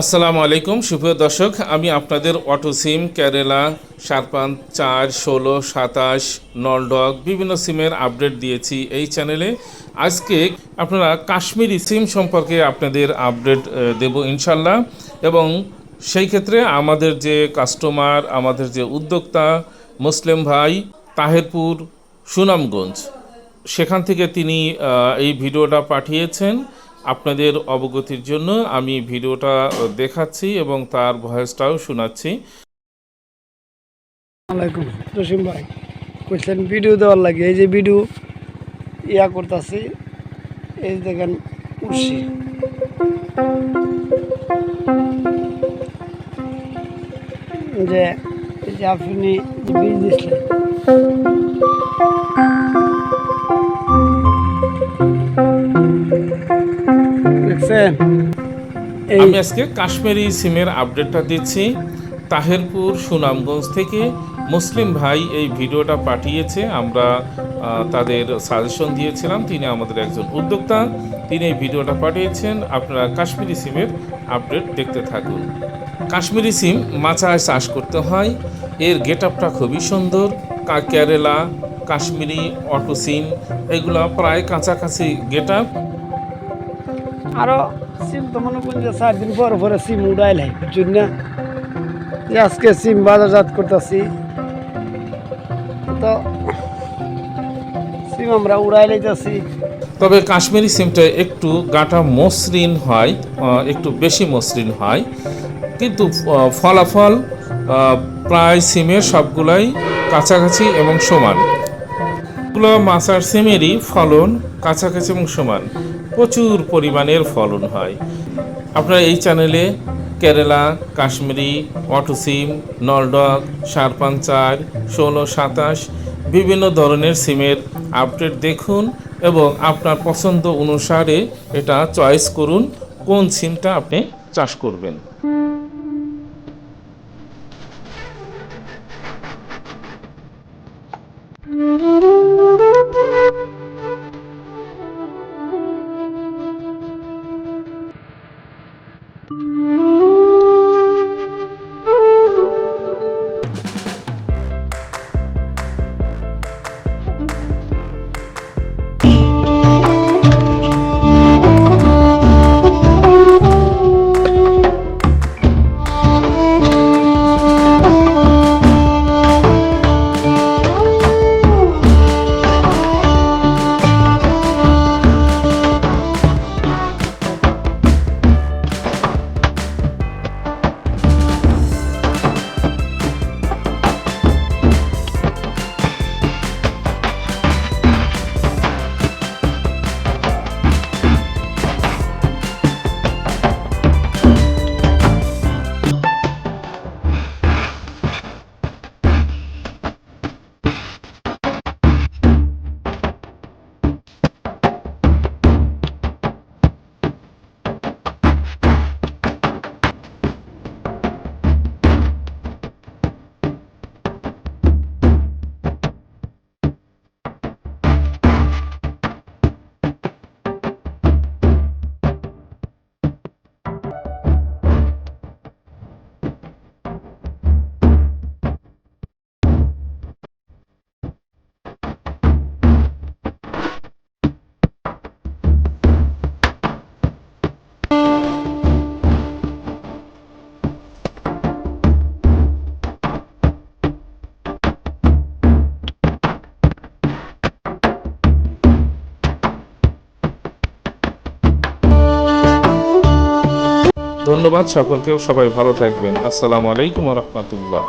আসসালামু আলাইকুম। সুপ্রিয় দর্শক, আমি আপনাদের অটো সিম, কেরালা, সারপান চার, ষোলো, সাতাশ নলডগ বিভিন্ন সিমের আপডেট দিয়েছি এই চ্যানেলে। আজকে আপনারা কাশ্মীরি সিম সম্পর্কে আপনাদের আপডেট দেব ইনশাল্লাহ। এবং সেই ক্ষেত্রে আমাদের যে কাস্টমার, আমাদের যে উদ্যোক্তা, মুসলিম ভাই তাহেরপুর, সুনামগঞ্জ, সেখান থেকে তিনি এই ভিডিওটা পাঠিয়েছেন। আপনাদের অবগতির জন্য আমি ভিডিওটা দেখাচ্ছি এবং তার ভয়েসটাও শোনাচ্ছি। রসিম ভাই। ভিডিও দেওয়ার লাগে, এই যে ভিডিও ইয়া করতেছি, এই দেখেন উঠছি যে আপনি বীজ দিচ্ছেন এই আমি আজকে কাশ্মীরি সিমের আপডেটটা দিচ্ছি। তাহেরপুর, সুনামগঞ্জ থেকে মুসলিম ভাই এই ভিডিওটা পাঠিয়েছে। আমরা তাদের সাজেশন দিয়েছিলাম। তিনি আমাদের একজন উদ্যোক্তা। তিনি এই ভিডিওটা পাঠিয়েছেন। আপনারা কাশ্মীরি সিমের আপডেট দেখতে থাকুন। কাশ্মীরি সিম মাচায় চাষ করতে হয়। এর গেট আপটা খুবই সুন্দর। কেরালা, কাশ্মীরি অটো সিম, এগুলো প্রায় কাছাকাছি গেট আপ আরও সিম তো মনে করেন যে পরে পরে সিম উড়াই লাই না? আজকে সিম বাজারজাত করতেছি। তো সিম আমরা উড়াই লাইতেছি। তবে কাশ্মীরি সিমটা একটু গাটা মসৃণ হয় একটু বেশি মসৃণ হয়। কিন্তু ফলাফল প্রায় সিমের সবগুলাই কাছাকাছি এবং সমান। এগুলো মাছার সিমেরই ফলন কাছাকাছি এবং সমান। প্রচুর পরিমাণের ফলন হয়। আপনারা এই চ্যানেলে কেরালা, কাশ্মীরি অটো সিম নলডগ সারপাঞ্চার ষোলো, সাতাশ, বিভিন্ন ধরনের সিমের আপডেট দেখুন এবং আপনার পছন্দ অনুসারে এটা চয়েস করুন, কোন সিমটা আপনি চাষ করবেন। Mm-hmm. ধন্যবাদ সকলকেও সবাই ভালো থাকবেন। আসসালামু আলাইকুম রহমতুল্লাহ।